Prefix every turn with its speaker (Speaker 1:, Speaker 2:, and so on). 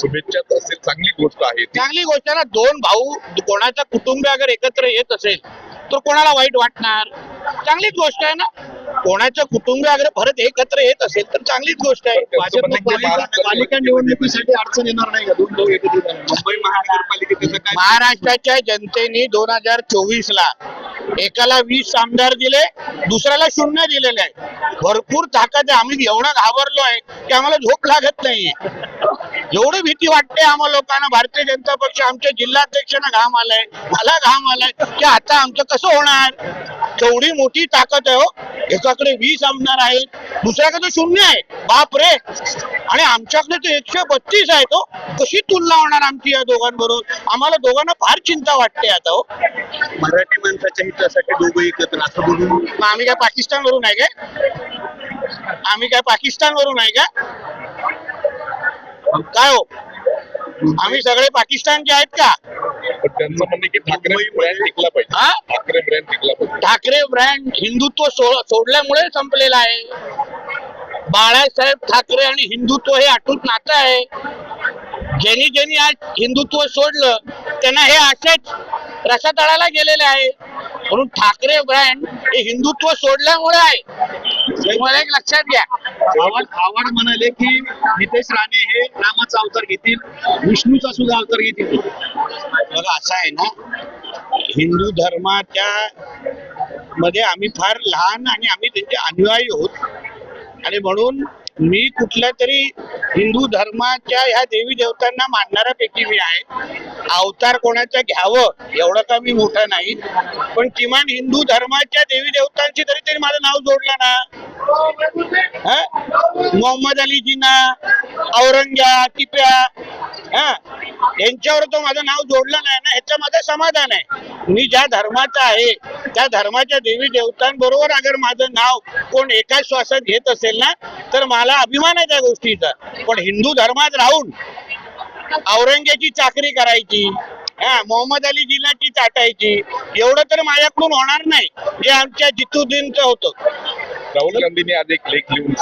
Speaker 1: शुभेच्छाच असेल चांगली गोष्ट आहे ती.
Speaker 2: चांगली गोष्ट आहे ना दोन भाऊ कोणाचा कुटुंब अगर एकत्र येत असेल तर कोणाला वाईट वाटणार? चांगलीच गोष्ट आहे ना. कोणाचं कुटुंब अगर परत एकत्र येत असेल तर चांगलीच गोष्ट आहे.
Speaker 1: त्यांचं म्हणणं आहे की महाराष्ट्रात
Speaker 3: पालिका निवडणुकीसाठी अडचण येणार नाही का? दोन भाऊ एकत्रित. मुंबई महानगरपालिकेचं काय
Speaker 2: महाराष्ट्राच्या जनतेने दोन हजार चोवीस ला एकाला वीस आमदार दिले दुसऱ्याला शून्य दिलेले आहे. भरपूर ताकद आहे. आम्ही एवढं घाबरलो आहे की आम्हाला झोप लागत नाहीये. एवढी भीती वाटते आम्हाला लोकांना. भारतीय जनता पक्ष आमच्या जिल्हाध्यक्षांना घाम आलाय. मला घाम आलाय की आता आमचं कसं होणार? केवढी मोठी ताकद आहे हो. एकाकडे वीस आमदार आहेत. दुसऱ्याकडे शून्य आहे. बाप रे! आणि आमच्याकडे तर एकशे बत्तीस आहेत हो. कशी तुलना होणार आमची या दोघांबरोबर? आम्हाला दोघांना फार चिंता वाटते आता हो.
Speaker 3: मराठी माणसाच्या हितासाठी दोघं एकत्र असं बोलून
Speaker 2: आम्ही काय पाकिस्तान वरून आहे काय? आम्ही काय पाकिस्तान वरून आहे का? काय हो? आम्ही सगळे पाकिस्तानचे आहेत का?
Speaker 1: पण त्यांचं म्हणणं की ठाकरे ब्रँड टिकला पाहिजे.
Speaker 2: हा?
Speaker 1: ठाकरे ब्रँड टिकला पाहिजे.
Speaker 2: ठाकरे ब्रँड हिंदुत्व सो- सोडल्यामुळे संपलेला आहे. बाळासाहेब ठाकरे आणि हिंदुत्व हे अटूट नातं आहे. ज्यांनी ज्यांनी आज हिंदुत्व सोडलं त्यांना हे असेच रसातळाला गेलेले आहे. म्हणून ठाकरे ब्रँड हे हिंदुत्व सोडल्यामुळे आहे. मला एक लक्षात घ्या.
Speaker 3: आवड आवड म्हणाले की नितेश राणे हे रामाचा अवतार घेतील विष्णूचा सुद्धा अवतार घेतील.
Speaker 2: बघा असं आहे ना? हिंदू धर्माच्या मध्ये आम्ही फार लहान आणि आम्ही त्यांचे अनुयायी होत आणि म्हणून मी कुठल्या तरी हिंदू धर्माच्या ह्या देवी देवतांना मानणाऱ्यापैकी मी आहे. अवतार कोणाचं घ्यावं एवढं का मी मोठा नाही. पण किमान हिंदू धर्माच्या देवी देवतांची तरी तरी माझं नाव जोडलं ना. मोहम्मद अली जिना औरंग्या टिप्या हा? यांच्यावर तो माझं नाव जोडलं नाही ना ह्याचं माझं समाधान आहे. मी ज्या धर्माचा आहे त्या धर्माच्या देवी देवतांबरोबर अगर माझं नाव कोण एकाच श्वासात घेत असेल ना तर मला अभिमान आहे त्या गोष्टीचा. पण हिंदू धर्मात राहून औरंग्याची चाकरी करायची हा? मोहम्मद अली जिल्ह्याची चाटायची एवढं तर माझ्याकडून होणार नाही. जे आमच्या जितुद्दीनचं होतं.
Speaker 1: राहुल गांधींनी आज एक लेख लिहून